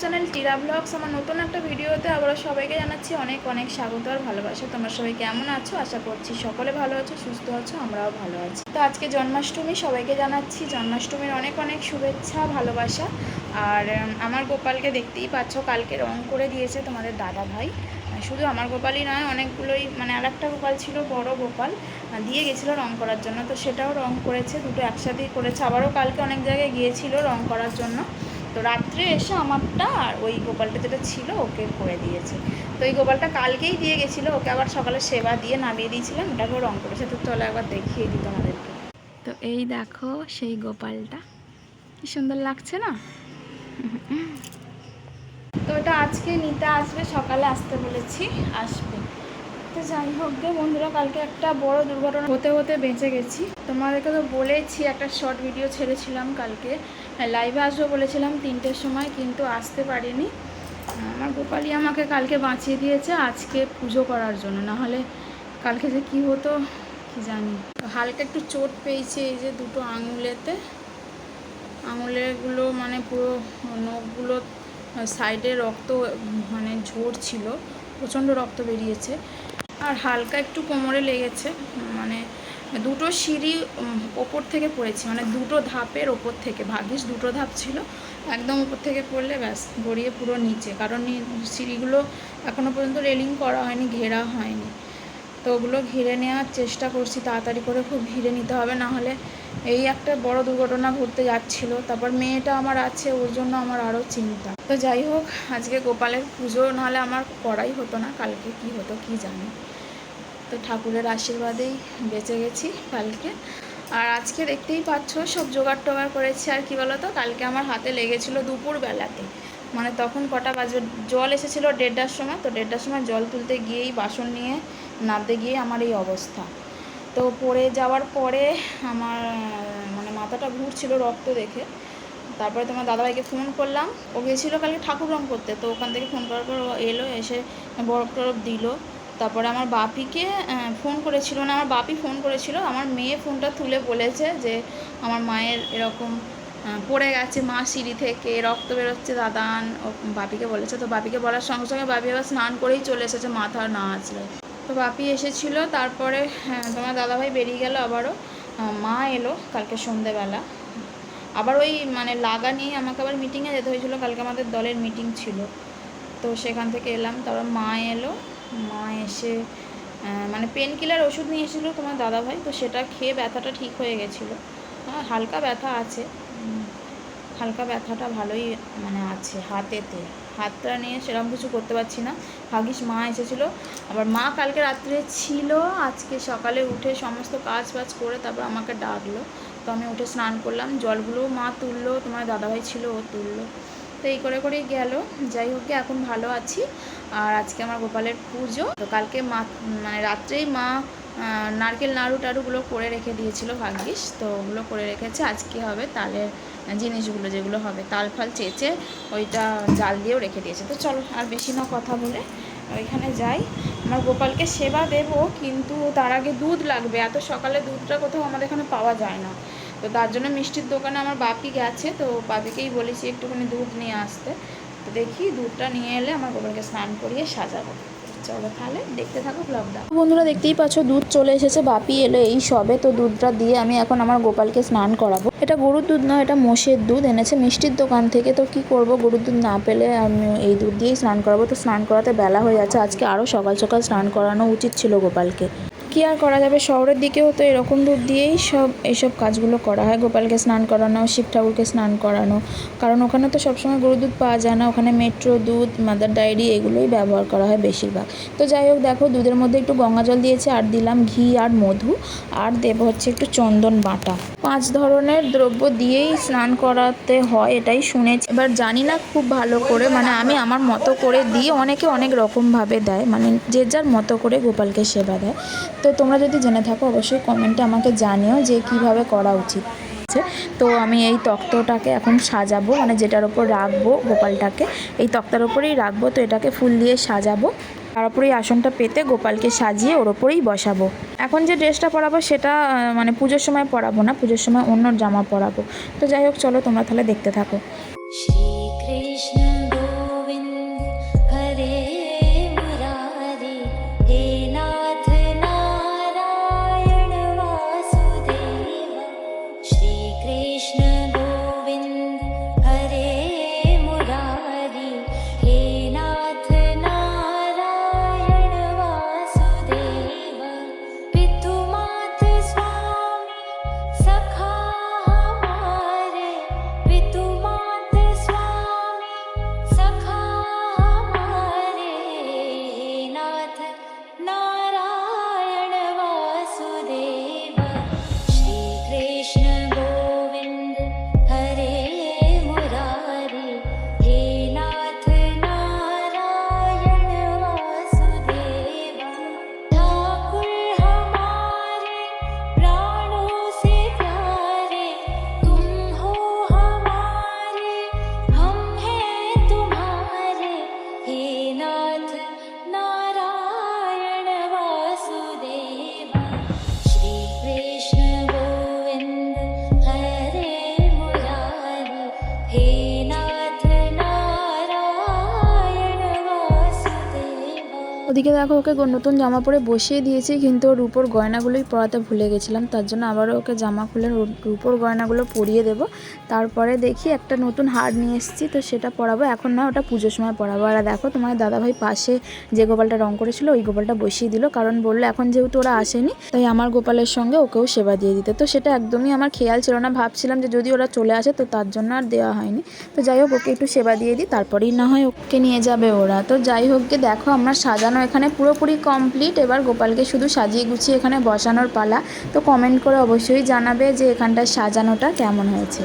Channel Tira vlogs. আমার নতুন একটা ভিডিওতে আবারও সবাইকে জানাচ্ছি অনেক অনেক স্বাগত আর ভালোবাসা। তোমরা সবাই কেমন আছো? আশা করছি সকলে ভালো আছো, সুস্থ আছো, আমরাও ভালো আছি। তো আজকে জন্মাষ্টমী, সবাইকে জানাচ্ছি জন্মাষ্টমীর অনেক অনেক শুভেচ্ছা, ভালোবাসা। আর আমার গোপালকে দেখতেই পাচ্ছ, কালকে রং করে দিয়েছে তোমাদের দাদা ভাই। শুধু আমার গোপালই নয়, অনেকগুলোই মানে আর একটা গোপাল ছিল, বড় গোপাল দিয়ে গেছিল রং করার জন্য। তো সেটাও রং করেছে, দুটো একসাথেই করেছে। আবারও কালকে অনেক জায়গায় গিয়েছিল রং করার জন্য। তো রাত্রে এসে আমারটা আর ওই গোপালটা যেটা ছিল ওকে করে দিয়েছে। তো এই গোপালটা কালকেই দিয়ে গেছিল ওকে আবার সকালে সেবা দিয়ে নামিয়ে দিয়েছিলাম ওটাকেও রং করেছে তো চলো একবার দেখিয়ে দিই তোমাদেরকে। তো এই দেখো সেই গোপালটা কি সুন্দর লাগছে না? তো এটা আজকে নিতে আসবে সকালে আসতে বলেছি আসবে যাই হোক গে বন্ধুরা, কালকে একটা বড় দুর্ঘটনা হতে হতে বেঁচে গেছি। তোমাদেরকে তো বলেছি একটা শর্ট ভিডিও ছেড়েছিলাম কালকে। লাইভে আসব বলেছিলাম তিনটের সময়, কিন্তু আসতে পারিনি। আমার গোপালই আমাকে কালকে বাঁচিয়ে দিয়েছে আজকে পুজো করার জন্য। না হলে কালকে যে কি হতো, কি জানি। হালকা একটু চোট পেয়েছে এই যে দুটো আঙুলেতে। আঙুলেরগুলো মানে পুরো নখগুলো সাইডে রক্ত মানে ঝোর ছিল প্রচণ্ড রক্ত বেরিয়েছে। আর হালকা একটু কোমরে লেগেছে মানে দুটো সিঁড়ি ওপর থেকে পড়েছি মানে দুটো ধাপের ওপর থেকে, ভাগ্যিস দুটো ধাপ ছিল, একদম উপর থেকে পড়লে ব্যাস, গড়িয়ে পুরো নিচে, কারণ সিঁড়িগুলো এখনও পর্যন্ত রেলিং করা হয়নি, ঘেরা হয়নি, তো ওগুলো ঘিরে নেওয়ার চেষ্টা করছি, তাড়াতাড়ি করে খুব ঘিরে নিতে হবে, না হলে এই একটা বড় দুর্ঘটনা ঘটতে যাচ্ছিল, তারপর মেয়েটা আমার আছে, ওর জন্য আমার আরও চিন্তা, তো যাই হোক, আজকে গোপালের পুজো, নাহলে আমার করাই হতো না, কালকে কি হতো, কি জানি তো ঠাকুরের আশীর্বাদেই বেঁচে গেছি কালকে। আর আজকে দেখতেই পাচ্ছ, সব জোগাড় টোগাড় করেছি, আর কি বলতো, কালকে আমার হাতে লেগেছিল দুপুর বেলাতে মানে তখন কটা বাজবে জল এসেছিল দেড়টার সময়, তো দেড়টার সময় জল তুলতে গিয়েই, বাসন নিয়ে নামতে গিয়ে আমার এই অবস্থা। তো পড়ে যাওয়ার পরে আমার মানে মাথাটা ঘুরছিল রক্ত দেখে। তারপরে তোমার দাদাভাইকে ফোন করলাম। ও গেছিল কালকে ঠাকুর রং করতে, তো ওখান থেকে ফোন করার পর ও এলো, এসে বরফ টরফ দিল। তারপরে আমার বাপিকে ফোন করেছিল না আমার বাপি ফোন করেছিল আমার মেয়ে ফোনটা তুলে বলেছে যে আমার মায়ের এরকম পড়ে গেছে মা সিঁড়ি থেকে রক্ত বেরোচ্ছে দাদান ও বাপিকে বলেছে। তো বাপিকে বলার সঙ্গে সঙ্গে বাপি আবার স্নান করেই চলে এসেছে মাথা না আসলে তো বাপি এসেছিল তারপরে হ্যাঁ, তোমার দাদাভাই বেরিয়ে গেল আবারও। মা এলো কালকে সন্ধেবেলা। আবার ওই মানে লাগা নিয়ে আমাকে আবার মিটিংয়ে যেতে হয়েছিল কালকে আমাদের দলের মিটিং ছিল। তো সেখান থেকে এলাম তারপর মা এলো মা এসে মানে পেন কিলার ওষুধ নিয়ে এসেছিল তোমার দাদাভাই, তো সেটা খেয়ে ব্যথাটা ঠিক হয়ে গেছিল। হ্যাঁ হালকা ব্যথা আছে। হালকা ব্যথাটা ভালোই মানে আছে হাতেতে। হাতটা নিয়ে সেরকম কিছু করতে পারছি না। ভাগিস মা এসেছিল। আবার মা কালকে রাত্রে ছিল, আজকে সকালে উঠে সমস্ত কাজ বাজ করে তারপর আমাকে ডাকলো। তো আমি উঠে স্নান করলাম, জলগুলোও মা তুললো, তোমার দাদাভাই ছিল, ও তুললো। তো এই করে করেই গেল। যাই হোক এখন ভালো আছি। আর আজকে আমার গোপালের পুজো। তো কালকে মা মানে রাত্রেই মা নারকেল, নাড়ু টাড়ুগুলো করে রেখে দিয়েছিল ভাগ্যিস। তো ওগুলো করে রেখেছে। আজকে হবে? তালের জিনিসগুলো যেগুলো হবে, তাল, ফাল চেঁচে ওইটা জাল দিয়েও রেখে দিয়েছে। তো চলো আর বেশি না কথা বলে ওইখানে যাই। আমার গোপালকে সেবা দেবো, কিন্তু তার আগে দুধ লাগবে। এত সকালে দুধটা কোথাও আমাদের এখানে পাওয়া যায় না। তো তার জন্য মিষ্টির দোকানে আমার বাপি গেছে, তো বাপিকেই বলেছি একটুখানি দুধ নিয়ে আসতে। তো দেখি দুধটা নিয়ে এলে আমার গোপালকে স্নান করিয়ে সাজাবো। চলো তাহলে দেখতে থাকো বন্ধুরা দেখতেই পাচ্ছ, দুধ চলে এসেছে, বাপি এলো এই সবে, তো দুধটা দিয়ে আমি এখন আমার গোপালকে স্নান করাবো। এটা গরুর দুধ নয়, এটা মোষের দুধ এনেছে মিষ্টির দোকান থেকে, তো কি করব, গরুর দুধ না পেলে আমি এই দুধ দিয়েই স্নান করাবো। তো স্নান করাতে বেলা হয়ে যাচ্ছে, আজকে আরও সকাল সকাল স্নান করানো উচিত ছিল গোপালকে। কি আর করা যাবে? শহরের দিকেও তো এরকম দুধ দিয়েই সব এইসব কাজগুলো করা হয়। গোপালকে স্নান করানো, শিব ঠাকুরকে স্নান করানো। কারণ ওখানে তো সবসময় গরু দুধ পাওয়া যায় না। ওখানে মেট্রো, দুধ, মাদার ডায়েরি এগুলোই ব্যবহার করা হয় বেশিরভাগ। তো যাই হোক, দেখো দুধের মধ্যে একটু গঙ্গা জল দিয়েছে, আর দিলাম ঘি আর মধু। আর দেব হচ্ছে একটু চন্দন বাটা। পাঁচ ধরনের দ্রব্য দিয়েই স্নান করাতে হয়, এটাই শুনেছি। এবার জানি না খুব ভালো করে মানে আমি আমার মতো করে দিই, অনেকে অনেক রকমভাবে দেয়। মানে যে যার মতো করে গোপালকে সেবা দেয়। তো তোমরা যদি জেনে থাকো, অবশ্যই কমেন্টে আমাকে জানিও যে কীভাবে করা উচিত। তো আমি এই তক্তটাকে এখন সাজাবো মানে যেটার ওপর রাখব গোপালটাকে। এই তক্তার ওপরেই রাখব, তো এটাকে ফুল দিয়ে সাজাবো। তার উপরেই আসনটা পেতে গোপালকে সাজিয়ে ওর ওপরেই বসাবো। এখন যে ড্রেসটা পরাবো, সেটা মানে পুজোর সময় পরাবো না, পুজোর সময় অন্য জামা পরাবো। তো যাই হোক, চলো তোমরা তাহলে দেখতে থাকো। ওদিকে দেখো, ওকে নতুন জামা পরে বসিয়ে দিয়েছি, কিন্তু ওর উপর গয়নাগুলোই পরাতে ভুলে গেছিলাম। তার জন্য আবারও ওকে জামা খুলে ওর উপর গয়নাগুলো পরিয়ে দেবো। তারপরে দেখি একটা নতুন হার নিয়ে এসেছি, তো সেটা পরাবো। এখন না, ওটা পুজোর সময় পরাবো। আর দেখো, তোমার দাদাভাই পাশে যে গোপালটা রং করেছিল, ওই গোপালটা বসিয়ে দিল। কারণ বলল, এখন যেহেতু ওরা আসেনি, তাই আমার গোপালের সঙ্গে ওকেও সেবা দিয়ে দিতে। তো সেটা একদমই আমার খেয়াল ছিল না। ভাবছিলাম যে যদি ওরা চলে আসে, তো তার জন্য আর দেওয়া হয়নি। তো যাই হোক, ওকে একটু সেবা দিয়ে দিই, তারপরেই না হয় ওকে নিয়ে যাবে ওরা। তো যাই হোক, দেখো, আমরা সাজানো এখানে পুরোপুরি কমপ্লিট এবার গোপালকে শুধু সাজিয়ে গুছিয়ে এখানে বসানোর পালা। তো কমেন্ট করে অবশ্যই জানাবে যে এখানটায় সাজানোটা কেমন হয়েছে।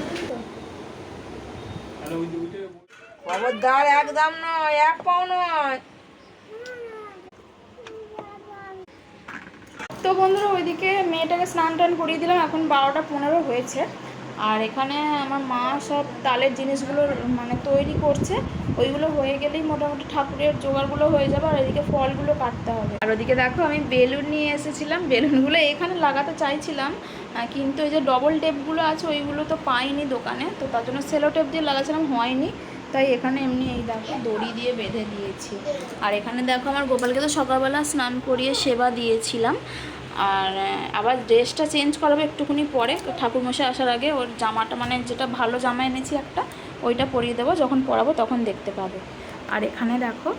খবরদার একদম নয় এক পাও নয়। তো বন্ধুরা ওইদিকে মেয়েটাকে স্নান টান করিয়ে দিলাম। এখন বারোটা পনেরো হয়েছে। আর এখানে আমার মা সব তালের জিনিসগুলো মানে তৈরি করছে, ওইগুলো হয়ে গেলেই মোটামুটি ঠাকুরের জোগাড়গুলো হয়ে যাবে আর এদিকে ফলগুলো কাটতে হবে। আর ওদিকে দেখো আমি বেলুন নিয়ে এসেছিলাম, বেলুনগুলো এখানে লাগাতে চাইছিলাম কিন্তু এই যে ডবল টেপগুলো আছে, ওইগুলো তো পাইনি দোকানে, তো তার জন্য সেলো টেপ দিয়ে লাগাছিলাম, হয়নি। তাই এখানে এমনি এই দেখো দড়ি দিয়ে বেঁধে দিয়েছি। আর এখানে দেখো আমার গোপালকে তো সকালবেলা স্নান করিয়ে সেবা দিয়েছিলাম। আর আবার ড্রেসটা চেঞ্জ করাবো একটুখানি পরে। ঠাকুরমশাই আসার আগে ওর জামাটা মানে যেটা ভালো জামা এনেছি একটা, ওইটা পরিয়ে দেবো। যখন পরাবো তখন দেখতে পাবে। আর এখানে দেখো,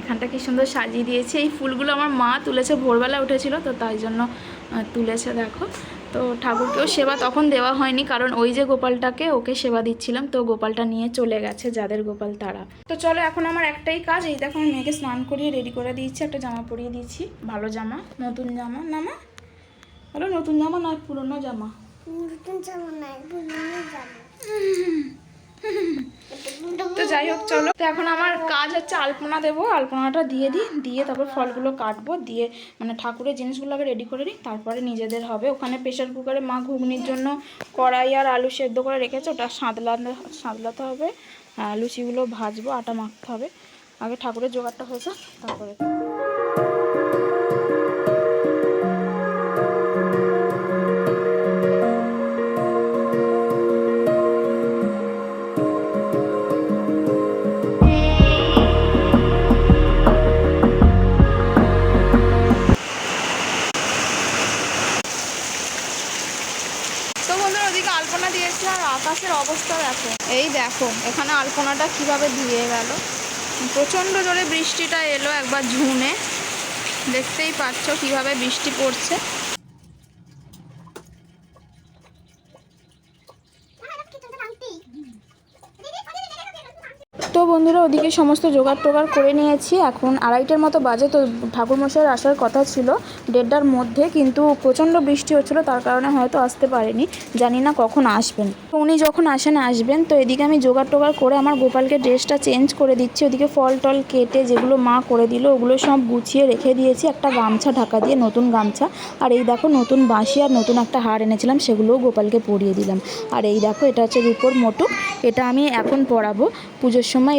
এখানটা কি সুন্দর সাজিয়ে দিয়েছে। এই ফুলগুলো আমার মা তুলেছে, ভোরবেলা উঠেছিল, তো তাই জন্য তুলেছে, দেখো। তো ঠাকুরকেও সেবা তখন দেওয়া হয়নি কারণ ওই যে গোপালটাকে ওকে সেবা দিচ্ছিলাম তো গোপালটা নিয়ে চলে গেছে যাদের গোপাল তারা। তো চলো এখন আমার একটাই কাজ এই দেখো আমি মেয়েকে স্নান করিয়ে রেডি করে দিয়েছি একটা জামা পরিয়ে দিয়েছি ভালো জামা নতুন জামা না মা? বলো নতুন জামা না পুরনো জামা? নতুন জামা নাই পুরনো জামা। যাই হোক, চলো। তো এখন আমার কাজ হচ্ছে আলপনা দেবো। আলপনাটা দিয়ে দিই, দিয়ে তারপর ফলগুলো কাটবো। দিয়ে মানে ঠাকুরের জিনিসগুলো আগে রেডি করে নিই। তারপরে নিজেদের হবে। ওখানে প্রেশার কুকারে মা ঘুগনির জন্য কড়াই আর আলু সেদ্ধ করে রেখেছে। ওটা সাঁতলাতে সাঁতলাতে হবে। লুচিগুলো ভাজবো, আটা মাখতে হবে। আগে ঠাকুরের জোগাড়টা হয়েছে, তারপরে দেখো, এখানে আলপনাটা কীভাবে ধুয়ে গেল? প্রচণ্ড জোরে বৃষ্টিটা এলো একবার ঝুমে। দেখতেই পাচ্ছ কীভাবে বৃষ্টি পড়ছে। বন্ধুরা, ওদিকে সমস্ত জোগাড় টোগাড় করে নিয়েছি। এখন আড়াইটার মতো বাজে তো ঠাকুরমশাইয়ের আসার কথা ছিল, দেড়টার মধ্যে, কিন্তু প্রচণ্ড বৃষ্টি হচ্ছিল, তার কারণে হয়তো আসতে পারেনি। জানি না কখন আসবেন। তো উনি যখন আসেন, আসবেন। তো এদিকে আমি জোগাড় টোগাড় করে আমার গোপালকে ড্রেসটা চেঞ্জ করে দিচ্ছি। ওদিকে ফল টল কেটে যেগুলো মা করে দিল, ওগুলো সব গুছিয়ে রেখে দিয়েছি। একটা গামছা ঢাকা দিয়ে, নতুন গামছা। আর এই দেখো, নতুন বাঁশি আর নতুন একটা হার এনেছিলাম, সেগুলোও গোপালকে পরিয়ে দিলাম। আর এই দেখো, এটা হচ্ছে রূপোর মোটুক এটা আমি এখন পরাবো। পুজোর সময়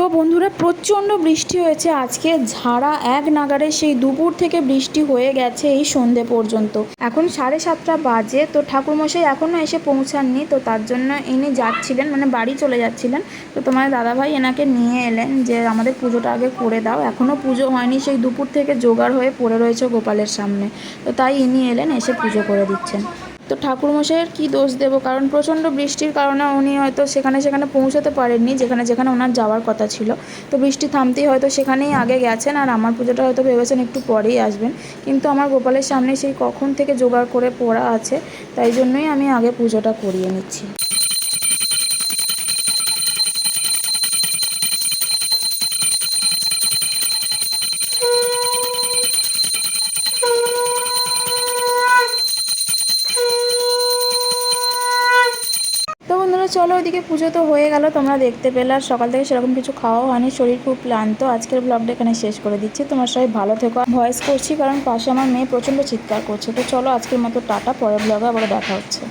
তো বন্ধুরা, প্রচণ্ড বৃষ্টি হয়েছে। আজকে ঝাড়া এক নাগারে সেই দুপুর থেকে বৃষ্টি হয়ে গেছে এই সন্ধে পর্যন্ত। এখন সাড়ে সাতটা বাজে, তো ঠাকুরমশাই এখনও এসে পৌঁছাননি, তো তার জন্য ইনি যাচ্ছিলেন মানে বাড়ি চলে যাচ্ছিলেন। তো তোমার দাদাভাই এনাকে নিয়ে এলেন যে, আমাদের পুজোটা আগে করে দাও। এখনও পুজো হয়নি, সেই দুপুর থেকে জোগাড় হয়ে পড়ে রয়েছে গোপালের সামনে। তো তাই ইনি এলেন, এসে পুজো করে দিচ্ছেন। তো ঠাকুরমশাইয়ের কি দোষ দেব? কারণ প্রচণ্ড বৃষ্টির কারণে উনি হয়তো সেখানে সেখানে পৌঁছাতে পারেননি, যেখানে যেখানে ওনার যাওয়ার কথা ছিল। তো বৃষ্টি থামতেই হয়তো সেখানেই আগে গেছেন আর আমার পুজোটা হয়তো ভেবেছেন একটু পরেই আসবেন। কিন্তু আমার গোপালের সামনে সেই কখন থেকে জোগাড় করে পড়া আছে, তাই জন্যই আমি আগে পুজোটা করিয়ে নিচ্ছি। ওইদিকে পুজো তো হয়ে গেল, তোমরা দেখতে পেলে। আর সকাল থেকে সেরকম কিছু খাওয়াও হয়নি, শরীর খুব ক্লান্ত। আজকের ব্লগটা এখানে শেষ করে দিচ্ছি। তোমার সবাই ভালো থেকো। ভয়েস করছি কারণ পাশে আমার মেয়ে প্রচণ্ড চিৎকার করছে। তো চলো আজকের মতো টাটা, পরের ব্লগে আবার দেখা হচ্ছে।